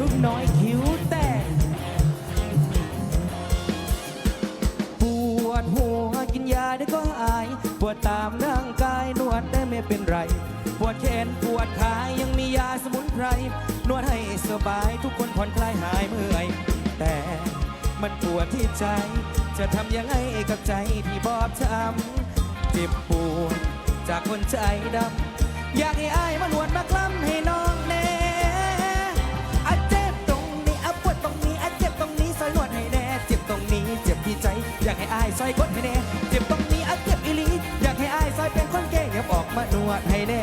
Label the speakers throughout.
Speaker 1: พึ่งน้อยคิ้วแตกปวดหัวกินยาได้ก็หาย ปวดตามร่างกายนวดได้ไม่เป็นไร ปวดแขนปวดขายังมียาสมุนไพร นวดให้สบายทุกคนผ่อนคลายหายเมื่อย แต่มันปวดที่ใจ จะทำยังไงกับใจที่บอบช้ำเจ็บปวดจากคนใจดำอยากให้อายมานวดมากล้ำให้น้อง ซอยกดให้แน่เจ็บตรงนี้อาเจ็บอีหลีอยากให้อายซอยเป็นคนแก่ยับออกมานวดให้แน่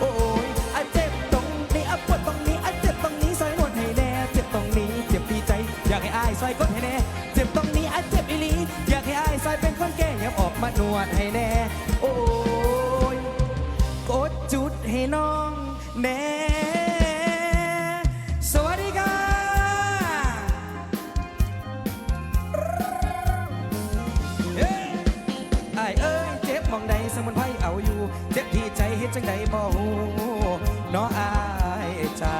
Speaker 1: โอ้ยอาเจ็บตรงนี้อาปวดตรงนี้อาเจ็บตรงนี้ซอยนวดให้แน่เจ็บตรงนี้เจ็บที่ใจ อยากให้อายซอยกดให้แน่เจ็บตรงนี้อาเจ็บอีหลีอยากให้อายซอยเป็นคนแก่ยับออกมานวดให้แน่โอ้ยกดจุดให้น้องแน่ สมุนไพรเอาอยู่ เจ็บที่ใจเฮ็ดจังใดบ่ฮู้เนาะอายจ้า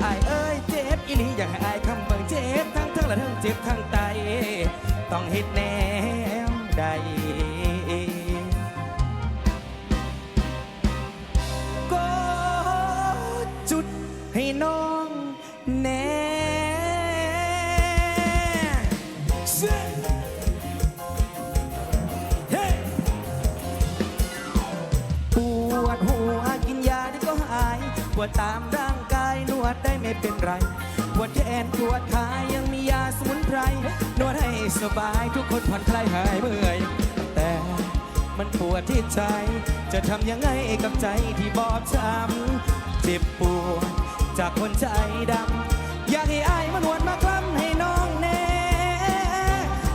Speaker 1: ไอ้ายเอ้ยเจ็บอีหลีอยากให้อายคำเบิ่งเจ็บทั้งทั้งละทั้งเจ็บทั้งไตต้องเฮ็ดแนวใด วดตามร่างกายนวดได้ไม่เป็นไรปวดแขนปวดขายังมียาสมุนไพรนวดให้สบายทุกคนผ่อนคลายหายเมื่อย แต่มันปวดที่ใจ จะทำยังไงกับใจที่บอบช้ำเจ็บปวดจากคนใจดำอยากให้อายมานวดมากล้ำให้น้องแน่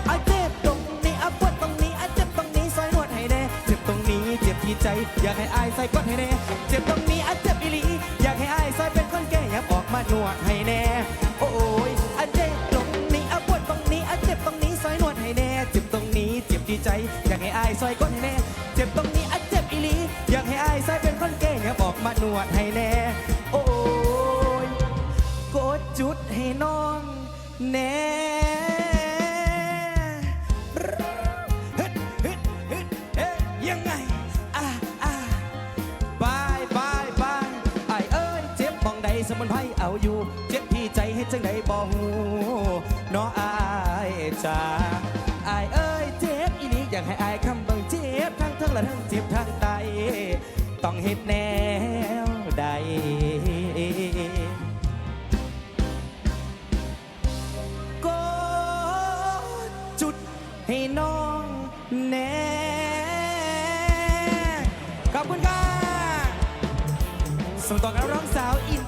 Speaker 1: อาเจ็บตรงนี้อาปวดตรงนี้อาเจ็บตรงนี้ซอยนวดให้แน่เจ็บตรงนี้เจ็บที่ใจ อยากให้อายใส่กดให้แน่เจ็บตรงนี้อาเจ็บอีหลี นวดให้แน่ โอ้ยอาเจ็บตรงนี้อาปวดตรงนี้อาเจ็บตรงนี้ซอยนวดให้แน่ เจ็บตรงนี้เจ็บที่ใจ อยากให้อายซอยกดให้แน่ เจ็บตรงนี้อาเจ็บอีหลีอยากให้อายซอยเป็นคนแก่อย่ากอกมานวดให้แน่ โอ้ยกดจุดให้น้องแน่ยังไง สมุนไพรเอาอยู่ เจ็บที่ใจเฮ็ดจังใดบ่ฮู้เนาะอายจ้าอายเอ้ยเจ็บอีนี้อยากให้อายคำเบิ่งเจ็บทั้งทั้งและทั้งเจ็บทั้งไตต้องเฮ็ดแนวใดก็จุดให้น้องแน่ขอบคุณค่ะส่งต่อกับน้องสาวอิน